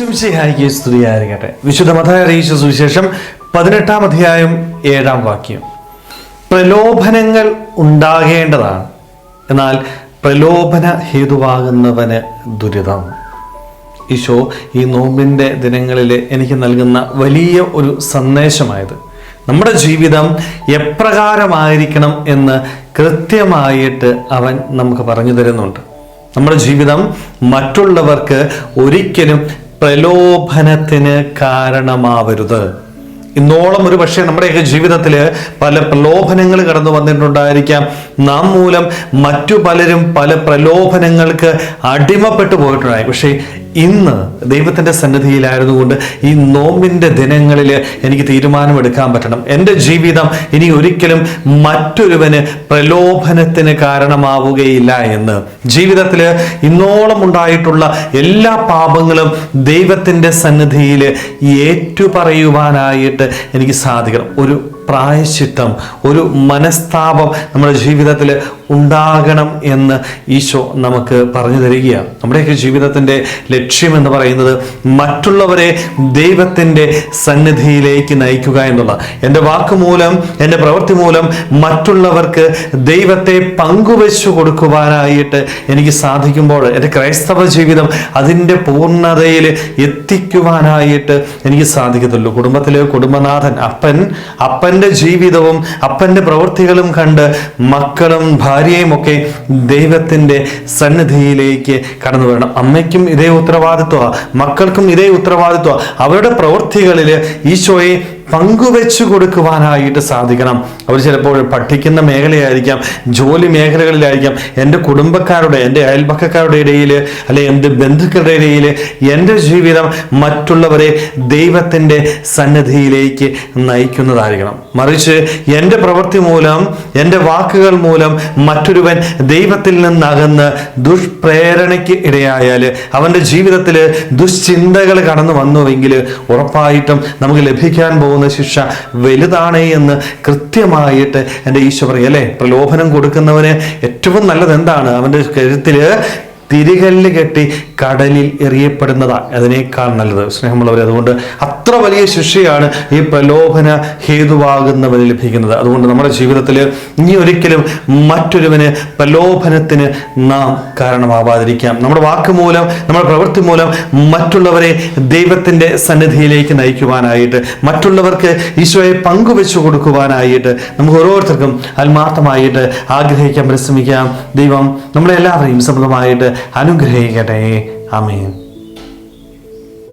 ഈശോമിശിഹായിക്ക് സ്തുതിയായിരിക്കട്ടെ വിശുദ്ധ മതായ അറിയിച്ച സുവിശേഷം പതിനെട്ടാം അധ്യായം ഏഴാം വാക്യം. പ്രലോഭനങ്ങൾ ഉണ്ടാകേണ്ടതാണ്. എന്നാൽ പ്രലോഭന ഹേതുവാകുന്നവന് ദുരിതം. ഈശോ ഈ നോമ്പിന്റെ ദിനങ്ങളിൽ എനിക്ക് നൽകുന്ന വലിയ ഒരു സന്ദേശമായത്. നമ്മുടെ ജീവിതം എപ്രകാരമായിരിക്കണം എന്ന് കൃത്യമായിട്ട് അവൻ നമുക്ക് പറഞ്ഞു തരുന്നുണ്ട്. നമ്മുടെ ജീവിതം മറ്റുള്ളവർക്ക് ഒരിക്കലും പ്രലോഭനത്തിന് കാരണമാവരുത്. ഇന്നോളം ഒരു പക്ഷേ നമ്മുടെയൊക്കെ ജീവിതത്തിൽ പല പ്രലോഭനങ്ങൾ കടന്നു വന്നിട്ടുണ്ടായിരിക്കാം. നാം മൂലം മറ്റു പലരും പല പ്രലോഭനങ്ങൾക്ക് അടിമപ്പെട്ടു പോയിട്ടുണ്ടായി. പക്ഷേ ഇന്ന് ദൈവത്തിന്റെ സന്നിധിയിലായിരുന്നുകൊണ്ട് ഈ നോമ്പിന്റെ ദിനങ്ങളിൽ എനിക്ക് തീരുമാനമെടുക്കാൻ പറ്റണം. എന്റെ ജീവിതം ഇനി ഒരിക്കലും മറ്റൊരുവന് പ്രലോഭനത്തിന് കാരണമാവുകയില്ല എന്ന്. ജീവിതത്തിൽ ഇന്നോളം ഉണ്ടായിട്ടുള്ള എല്ലാ പാപങ്ങളും ദൈവത്തിന്റെ സന്നിധിയിൽ ഏറ്റുപറയുവാനായിട്ട് എനിക്ക് സാധിക്കണം. ഒരു പ്രായശ്ചിത്തം ഒരു മനസ്താപം നമ്മുടെ ജീവിതത്തിൽ ഉണ്ടാകണം എന്ന് ഈശോ നമുക്ക് പറഞ്ഞു തരികയാണ്. നമ്മുടെയൊക്കെ ജീവിതത്തിന്റെ ലക്ഷ്യം എന്ന് പറയുന്നത് മറ്റുള്ളവരെ ദൈവത്തിന്റെ സന്നിധിയിലേക്ക് നയിക്കുക എന്നുള്ള. എന്റെ വാക്കുമൂലം എന്റെ പ്രവൃത്തി മൂലം മറ്റുള്ളവർക്ക് ദൈവത്തെ പങ്കുവെച്ചു കൊടുക്കുവാനായിട്ട് എനിക്ക് സാധിക്കുമ്പോൾ എന്റെ ക്രൈസ്തവ ജീവിതം അതിന്റെ പൂർണതയിൽ എത്തിക്കുവാനായിട്ട് എനിക്ക് സാധിക്കത്തുള്ളൂ. കുടുംബത്തിലെ കുടുംബനാഥൻ അപ്പൻ അപ്പൻ അപ്പന്റെ ജീവിതവും അപ്പന്റെ പ്രവൃത്തികളും കണ്ട് മക്കളും ഭാര്യയും ഒക്കെ ദൈവത്തിന്റെ സന്നിധിയിലേക്ക് കടന്നു വരണം. അമ്മയ്ക്കും ഇതേ ഉത്തരവാദിത്വമാണ് മക്കൾക്കും ഇതേ ഉത്തരവാദിത്വമാണ് അവരുടെ പ്രവൃത്തികളിൽ ഈശോയെ പങ്കുവെച്ചു കൊടുക്കുവാനായിട്ട് സാധിക്കണം. അവർ ചിലപ്പോൾ പഠിക്കുന്ന മേഖലയായിരിക്കാം ജോലി മേഖലകളിലായിരിക്കാം എന്റെ കുടുംബക്കാരുടെ എന്റെ അയൽപക്കക്കാരുടെ ഇടയിൽ അല്ലെ എന്റെ ബന്ധുക്കളുടെ ഇടയിൽ എന്റെ ജീവിതം മറ്റുള്ളവരെ ദൈവത്തിന്റെ സന്നദ്ധിയിലേക്ക് നയിക്കുന്നതായിരിക്കണം. മറിച്ച് എന്റെ പ്രവൃത്തി മൂലം എന്റെ വാക്കുകൾ മൂലം മറ്റൊരുവൻ ദൈവത്തിൽ നിന്നകന്ന് ദുഷ്പ്രേരണയ്ക്ക് ഇടയായാൽ അവന്റെ ജീവിതത്തിൽ ദുശ്ചിന്തകൾ കടന്നു വന്നുവെങ്കിൽ ഉറപ്പായിട്ടും നമുക്ക് ലഭിക്കാൻ പോകുന്ന ശിക്ഷ വലുതാണ് എന്ന് കൃത്യമായിട്ട് എന്റെ ഈശോ പറയും അല്ലേ? പ്രലോഭനം കൊടുക്കുന്നവന് ഏറ്റവും നല്ലത് എന്താണ്? അവന്റെ കരുത്തിൽ തിരികല്ല് കെട്ടി കടലിൽ എറിയപ്പെടുന്നതാണ് അതിനേക്കാൾ നല്ലത്. സ്നേഹമുള്ളവർ അതുകൊണ്ട് അത്ര വലിയ ശിക്ഷയാണ് ഈ പ്രലോഭന ഹേതുവാകുന്നവന് ലഭിക്കുന്നത്. അതുകൊണ്ട് നമ്മുടെ ജീവിതത്തിൽ ഇനി ഒരിക്കലും മറ്റൊരുവന് പ്രലോഭനത്തിന് നാം കാരണമാവാതിരിക്കാം. നമ്മുടെ വാക്ക് മൂലം നമ്മുടെ പ്രവൃത്തി മൂലം മറ്റുള്ളവരെ ദൈവത്തിന്റെ സന്നിധിയിലേക്ക് നയിക്കുവാനായിട്ട് മറ്റുള്ളവർക്ക് ഈശോയെ പങ്കുവെച്ചു കൊടുക്കുവാനായിട്ട് നമുക്ക് ഓരോരുത്തർക്കും ആത്മാർത്ഥമായിട്ട് ആഗ്രഹിക്കാൻ പരിശ്രമിക്കാം. ദൈവം നമ്മളെല്ലാവരെയും സമൃദ്ധമായിട്ട് അനുഗ്രഹിക്കട്ടെ. ആമേൻ.